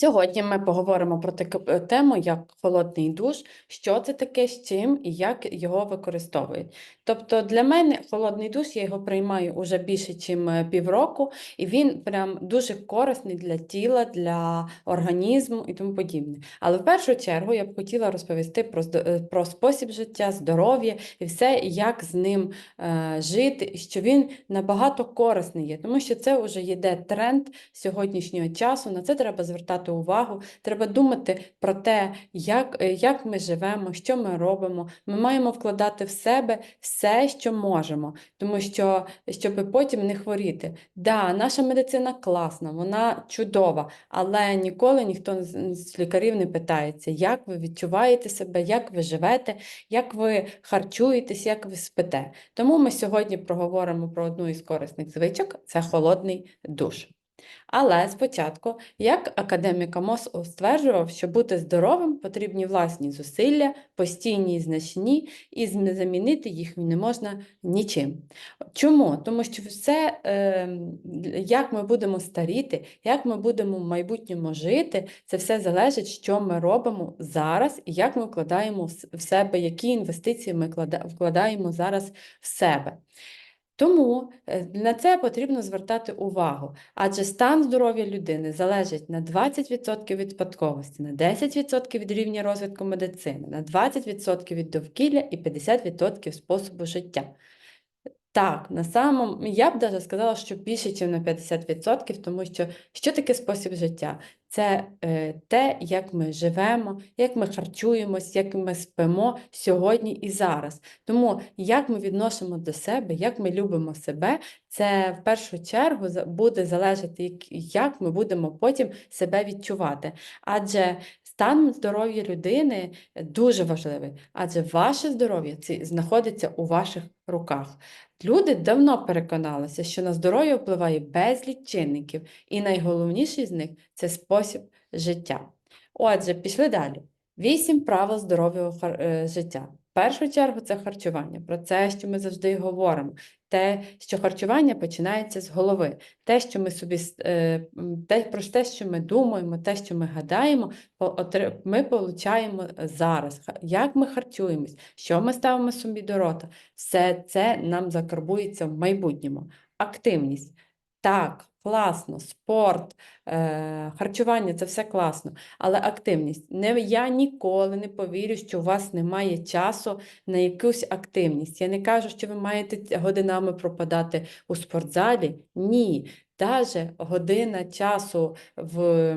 Сьогодні ми поговоримо про таку е, тему, як холодний душ, що це таке, з чим і як його використовують. Тобто для мене холодний душ, я його приймаю уже більше, ніж півроку, і він прям дуже корисний для тіла, для організму і тому подібне. Але в першу чергу я б хотіла розповісти про, е, про спосіб життя, здоров'я і все, як з ним е, жити, що він набагато корисний є, тому що це вже йде тренд сьогоднішнього часу. На це треба звертати увагу. Треба думати про те, як, е, як ми живемо, що ми робимо. Ми маємо вкладати в себе все, що можемо, тому що щоб потім не хворіти. Да, наша медицина класна, вона чудова, але ніколи ніхто з лікарів не питається, як ви відчуваєте себе, як ви живете, як ви харчуєтесь, як ви спите. Тому ми сьогодні проговоримо про одну із корисних звичок це холодний душ. Але спочатку, як академік Амос стверджував, що бути здоровим потрібні власні зусилля, постійні і значні, і замінити їх не можна нічим. Чому? Тому що все, е, як ми будемо старіти, як ми будемо в майбутньому жити, це все залежить, що ми робимо зараз і як ми вкладаємо в себе, які інвестиції ми вкладаємо зараз в себе. Тому е, на це потрібно звертати увагу, адже стан здоров'я людини залежить на 20% від спадковості, на 10% від рівня розвитку медицини, на 20% від довкілля і 50% способу життя. Так, на самому, я б навіть сказала, що більше, ніж на 50%, тому що що таке спосіб життя? Це е, те, як ми живемо, як ми харчуємось, як ми спимо сьогодні і зараз. Тому як ми відносимо до себе, як ми любимо себе, це в першу чергу буде залежати, як ми будемо потім себе відчувати. Адже стан здоров'я людини дуже важливий, адже ваше здоров'я це знаходиться у ваших руках. Люди давно переконалися, що на здоров'я впливає безліч чинників, і найголовніший з них це спосіб життя. Отже, пішли далі. Вісім правил здорового е, життя. Першу чергу це харчування, про це, що ми завжди говоримо. Те, що харчування починається з голови, те, що ми собі е, те, про те, що ми думаємо, те, що ми гадаємо, ми получаємо зараз. Як ми харчуємось, що ми ставимо собі до рота, все це нам закарбується в майбутньому. Активність. Так, класно, спорт, е, харчування це все класно, але активність. Не, я ніколи не повірю, що у вас немає часу на якусь активність. Я не кажу, що ви маєте годинами пропадати у спортзалі. Ні. Даже година часу в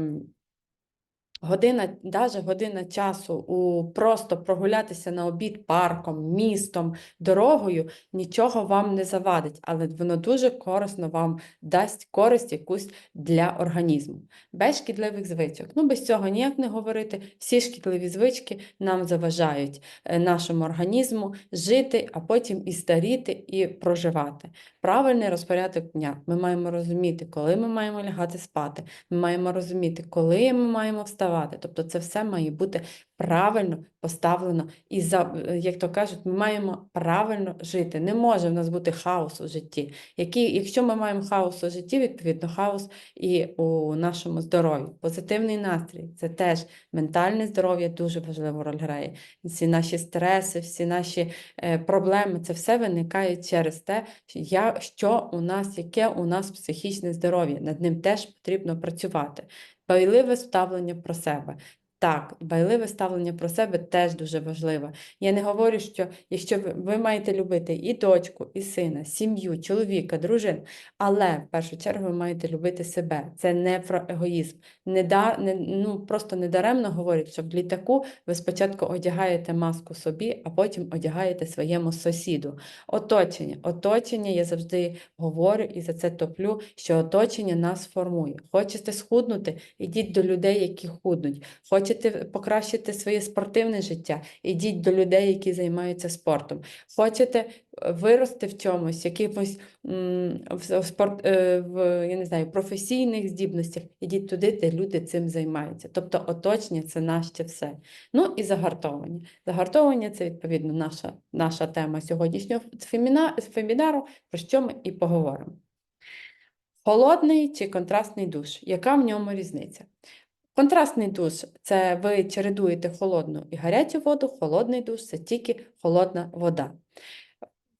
Година, даже година часу у просто прогулятися на обід парком, містом, дорогою нічого вам не завадить, але воно дуже корисно вам дасть користь якусь для організму. Без шкідливих звичок. Ну, без цього ніяк не говорити. Всі шкідливі звички нам заважають е, нашому організму жити, а потім і старіти, і проживати. Правильний розпорядок дня. Ми маємо розуміти, коли ми маємо лягати спати. Ми маємо розуміти, коли ми маємо вставати. Тобто це все має бути правильно поставлено і за, е, як то кажуть, ми маємо правильно жити. Не може в нас бути хаос у житті. Який, якщо ми маємо хаос у житті, відповідно, хаос і у нашому здоров'ї. Позитивний настрій це теж ментальне здоров'я дуже важливу роль грає. Всі наші стреси, всі наші е, проблеми, це все виникає через те, що у нас, яке у нас психічне здоров'я. Над ним теж потрібно працювати. Байливе ставлення про себе. Так, байливе ставлення про себе теж дуже важливе. Я не говорю, що якщо ви, ви маєте любити і дочку, і сина, сім'ю, чоловіка, дружину, але в першу чергу ви маєте любити себе. Це не про егоїзм. Не да, не, ну, просто недаремно говорять, що в літаку ви спочатку одягаєте маску собі, а потім одягаєте своєму сусіду. Оточення. Оточення, я завжди говорю і за це топлю, що оточення нас формує. Хочете схуднути, ідіть до людей, які худнуть. Хочете покращити своє спортивне життя, ідіть до людей, які займаються спортом. Хочете е, вирости в чомусь, в спорт, е, в, я не знаю, професійних здібностях, ідіть туди, де люди цим займаються. Тобто оточення це наше все. Ну і загартовування. Загартовування це відповідно наша, наша тема сьогоднішнього фемінару, про що ми і поговоримо. Холодний чи контрастний душ, яка в ньому різниця? Контрастний душ це ви чередуєте холодну і гарячу воду, холодний душ це тільки холодна вода.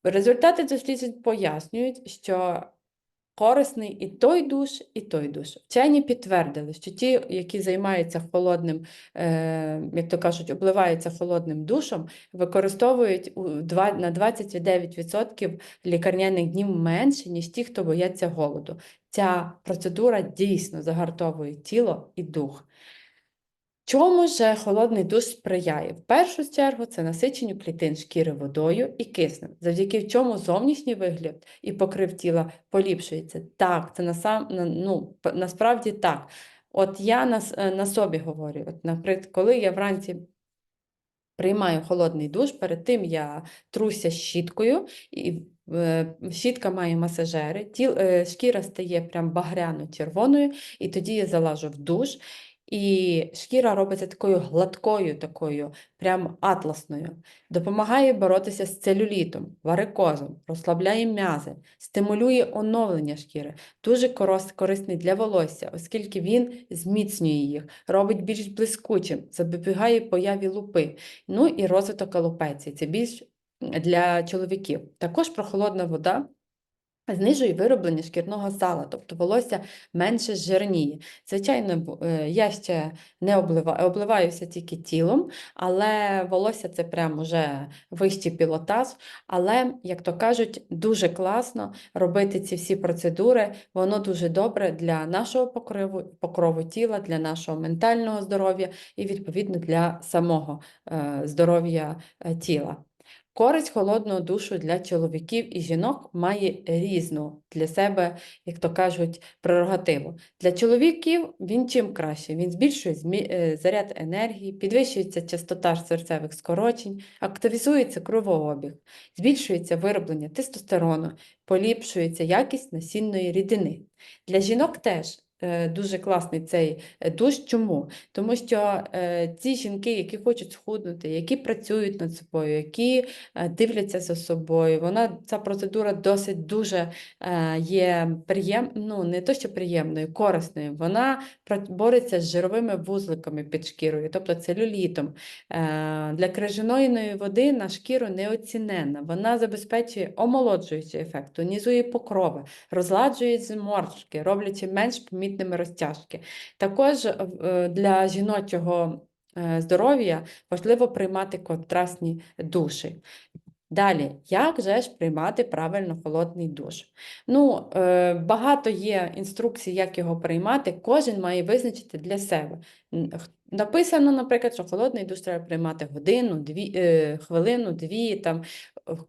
Результати досліджень пояснюють, що корисний і той душ, і той душ. Вчені підтвердили, що ті, які займаються холодним, е, як то кажуть, обливаються холодним душом, використовують на 29% лікарняних днів менше, ніж ті, хто бояться голоду. Ця процедура дійсно загартовує тіло і дух. Чому ж холодний душ сприяє? В першу чергу це насиченню клітин шкіри водою і киснем, завдяки чому зовнішній вигляд і покрив тіла поліпшується. Так, це насам, на- ну, насправді так. От я на, е, на собі говорю, от, наприклад, коли я вранці приймаю холодний душ, перед тим я труся щіткою, і е, щітка має масажери, тіл, е, шкіра стає прям багряно-червоною, і тоді я залажу в душ. І шкіра робиться такою гладкою, такою, прям атласною. Допомагає боротися з целюлітом, варикозом, розслабляє м'язи, стимулює оновлення шкіри. Дуже корисний для волосся, оскільки він зміцнює їх, робить більш блискучим, запобігає появі лупи. Ну і розвиток алопеції. Це більш для чоловіків. Також прохолодна вода. Знижує вироблення шкірного сала, тобто волосся менше жирніє. Звичайно, е, я ще не обливаю, обливаюся тільки тілом, але волосся це прям уже вищий пілотаж. Але, як то кажуть, дуже класно робити ці всі процедури. Воно дуже добре для нашого покрову, покрову тіла, для нашого ментального здоров'я і, відповідно, для самого е, здоров'я е, тіла. Користь холодного душу для чоловіків і жінок має різну для себе, як то кажуть, прерогативу. Для чоловіків він чим краще? Він збільшує е, заряд енергії, підвищується частота серцевих скорочень, активізується кровообіг, збільшується вироблення тестостерону, поліпшується якість насінної рідини. Для жінок теж. Е, Дуже класний цей е, душ. Чому? Тому що е, ті жінки, які хочуть схуднути, які працюють над собою, які дивляться за собою. Вона ця процедура досить дуже є приєм, ну не то, що приємною, корисною. Вона бореться з жировими вузликами під шкірою, тобто целюлітом. Для крижаної води на шкіру неоціненна. Вона забезпечує омолоджуючий ефект, тонізує покрови, розладжує зморшки, роблячи менш помітними розтяжки. Також е, для жіночого е, здоров'я важливо приймати контрастні душі. Далі, як же ж приймати правильно холодний душ? Ну, е, багато є інструкцій, як його приймати, кожен має визначити для себе. Написано, наприклад, що холодний душ треба приймати годину, дві, е, хвилину, дві, там, е,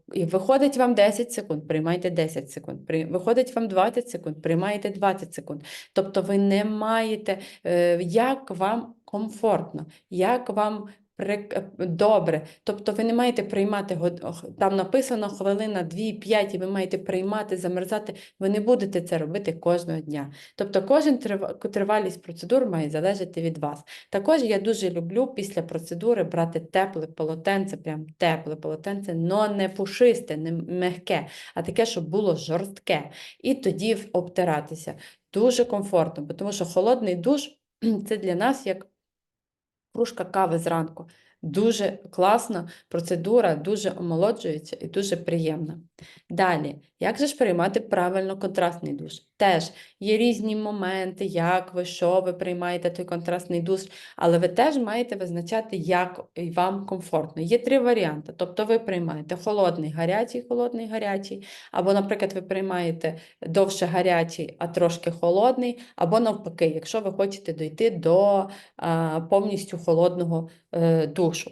виходить вам 10 секунд, приймайте 10 секунд, виходить вам 20 секунд, приймайте 20 секунд. Тобто ви не маєте, е, як вам комфортно, як вам добре. Тобто ви не маєте приймати, там написано хвилина, 2-5, і ви маєте приймати, замерзати. Ви не будете це робити кожного дня. Тобто кожен трив- тривалість процедур має залежати від вас. Також я дуже люблю після процедури брати тепле полотенце, прям тепле полотенце, но не пушисте, не м'яке, а таке, щоб було жорстке. І тоді обтиратися. Дуже комфортно, тому що холодний душ це для нас як кружка кави зранку. Дуже класна процедура, дуже омолоджується і дуже приємна. Далі, як же ж приймати правильно контрастний душ? Теж є різні моменти, як ви, що ви приймаєте той контрастний душ, але ви теж маєте визначати, як вам комфортно. Є три варіанти. Тобто ви приймаєте холодний, гарячий, холодний, гарячий, або, наприклад, ви приймаєте довше гарячий, а трошки холодний, або навпаки, якщо ви хочете дойти до а, повністю холодного е, душу.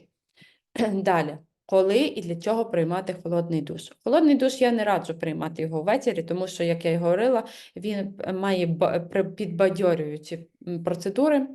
Далі. Коли і для чого приймати холодний душ? Холодний душ я не раджу приймати його ввечері, тому що, як я й говорила, він е, має підбадьорюючі процедури,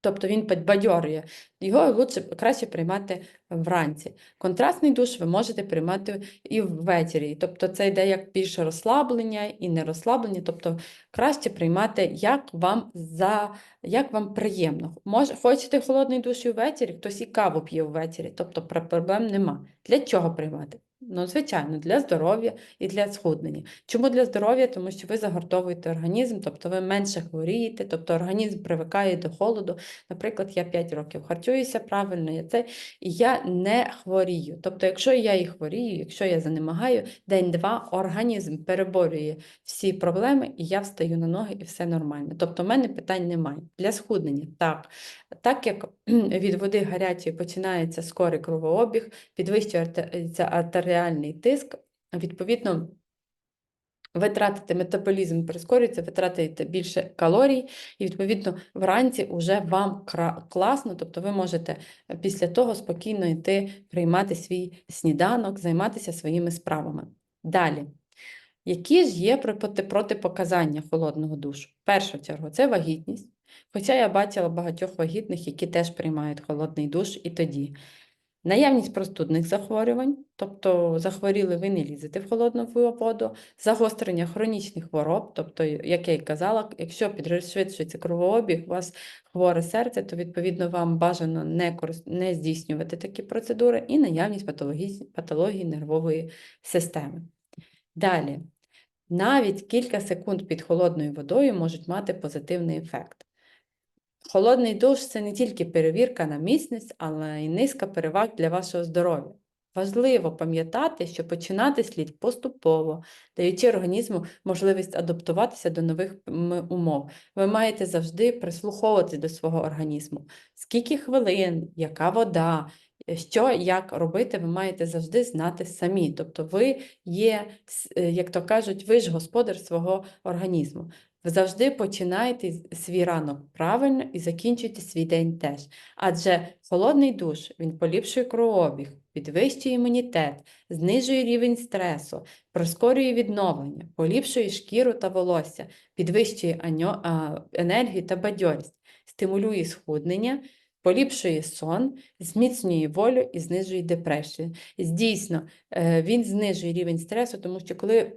тобто він підбадьорює. Його лучше, краще приймати вранці. Контрастний душ ви можете приймати і ввечері. Тобто це йде як більше розслаблення і не розслаблення. Тобто краще приймати, як вам, за, як вам приємно. Може, хочете холодний душ і ввечері, хтось і каву п'є ввечері, тобто проблем нема. Для чого приймати? Ну, звичайно, для здоров'я і для схуднення. Чому для здоров'я? Тому що ви загартовуєте організм, тобто ви менше хворієте, тобто організм привикає до холоду. Наприклад, я 5 років харчуюся правильно, я це, і я не хворію. Тобто, якщо я і хворію, якщо я занемагаю, день-два організм переборює всі проблеми, і я встаю на ноги, і все нормально. Тобто, в мене питань немає. Для схуднення так. Так як від води гарячої починається скорий кровообіг, підвищується артеріальний тиск, відповідно, ви тратите метаболізм, прискорюється, ви тратите більше калорій, і, відповідно, вранці вже вам класно, тобто ви можете після того спокійно йти приймати свій сніданок, займатися своїми справами. Далі. Які ж є протипоказання холодного душу? В першу чергу, це вагітність. Хоча я бачила багатьох вагітних, які теж приймають холодний душ і тоді. Наявність простудних захворювань, тобто захворіли, ви не лізете в холодну воду, загострення хронічних хвороб, тобто, як я й казала, якщо підшвидшується кровообіг, у вас хворе серце, то відповідно вам бажано не, корис- не здійснювати такі процедури і наявність патології, патології нервової системи. Далі, навіть кілька секунд під холодною водою можуть мати позитивний ефект. Холодний душ це не тільки перевірка на міцність, але й низка переваг для вашого здоров'я. Важливо пам'ятати, що починати слід поступово, даючи організму можливість адаптуватися до нових умов. Ви маєте завжди прислуховуватись до свого організму. Скільки хвилин, яка вода, що як робити, ви маєте завжди знати самі. Тобто ви є, е, як то кажуть, ви ж господар свого організму. Ви завжди починайте свій ранок правильно і закінчуйте свій день теж. Адже холодний душ він поліпшує кровообіг, підвищує імунітет, знижує рівень стресу, прискорює відновлення, поліпшує шкіру та волосся, підвищує енергію та бадьорість, стимулює схуднення, поліпшує сон, зміцнює волю і знижує депресію. Дійсно, е, він знижує рівень стресу, тому що коли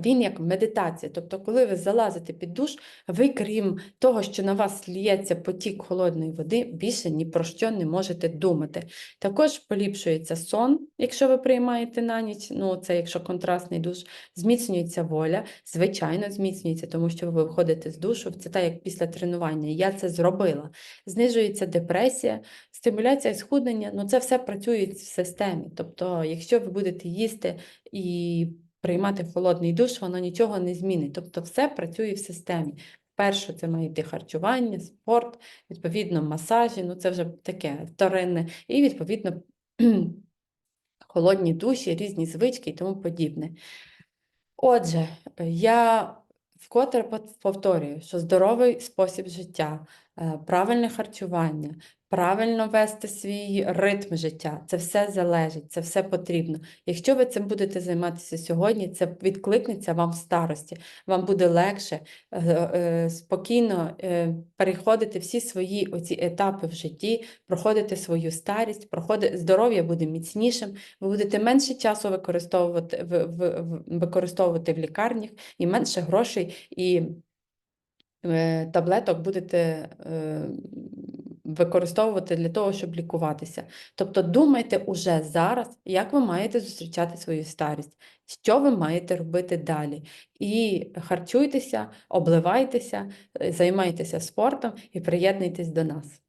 він як медитація, тобто, коли ви залазите під душ, ви, крім того, що на вас ліється потік холодної води, більше ні про що не можете думати. Також поліпшується сон, якщо ви приймаєте на ніч, ну це якщо контрастний душ, зміцнюється воля, звичайно, зміцнюється, тому що ви виходите з душу, це так, як після тренування. Я це зробила. Знижується депресія, стимуляція схуднення, ну це все працює в системі. Тобто, якщо ви будете їсти і приймати холодний душ, воно нічого не змінить. Тобто все працює в системі. Перше, це має йти харчування, спорт, відповідно, масажі, ну це вже таке вторинне, і відповідно холодні душі, різні звички і тому подібне. Отже, я вкотре повторюю, що здоровий спосіб життя, е, правильне харчування, правильно вести свій ритм життя, це все залежить, це все потрібно. Якщо ви цим будете займатися сьогодні, це відкликнеться вам в старості, вам буде легше е, е, спокійно е, переходити всі свої оці етапи в житті, проходити свою старість, проходити, здоров'я буде міцнішим, ви будете менше часу використовувати в, в, використовувати в лікарнях і менше грошей і таблеток будете використовувати для того, щоб лікуватися. Тобто думайте уже зараз, як ви маєте зустрічати свою старість, що ви маєте робити далі. І харчуйтеся, обливайтеся, е, займайтеся спортом і приєднуйтесь до нас.